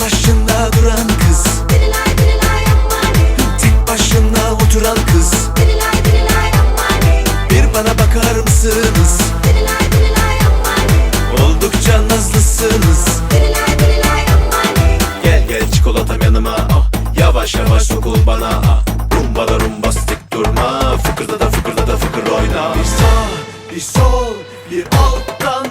başında duran kız. Dililay dililay oturan kız. Bir bana bakar mısınız? Oldukça nazlısınız. Gel gel çikolatam yanıma. Ah Yavaş yavaş sokul bana. Ah Rumbala rumbastik durma. Fıkırda da fıkırda da fıkır oyna. Bir sağ bir sol bir alttan